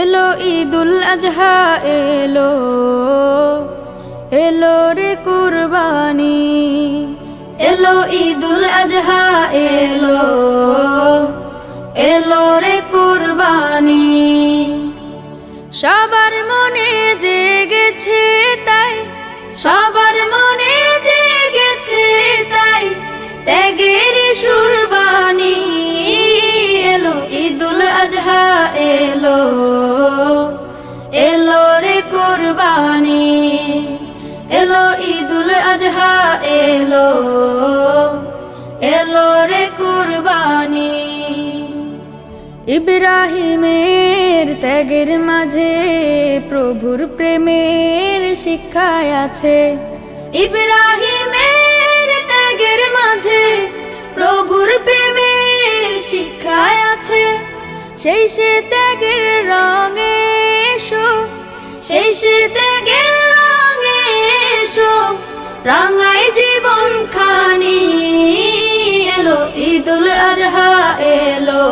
এলো ঈদুল আজহা, এলো এলো রে কুরবানি। এলো ঈদুল আজহা, এলো এলো রে কুরবানি। সবার মনে জেগেছে তাই, সবার এলো এলো রে কুরবানি। ইব্রাহিমের ত্যাগের মাঝে প্রভুর প্রেমের শিক্ষায় আছে। ইব্রাহিমের ত্যাগের মাঝে প্রভুর প্রেমের শিক্ষায় আছে। সেই সে ত্যাগের রঙে সেই সে ত্যাগের রাঙাই জীবন খানি এলো, ঈদুল আজহা এলো।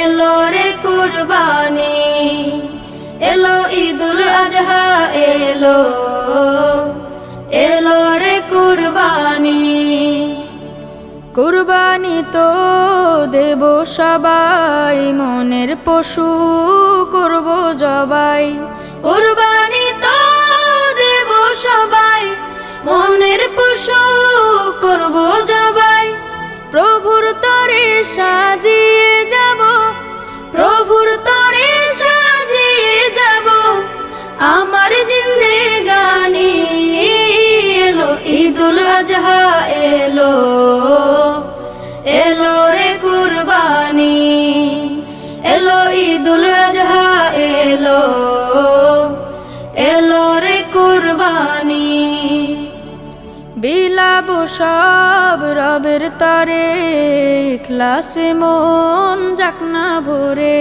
এলো রে কুরবানি, এলো ঈদুল আজহা এলো। এলো রে কুরবানি কুরবানি তো দেব সবাই, মনের পশু করব জবাই। কুরবানি আজহা এলো এলো রে কুরবানি, এলো ঈদুল আজহা এলো এলো রে কুরবানি। বিলাব সব রবের তরে, ক্লাসে মন যাক না ভরে।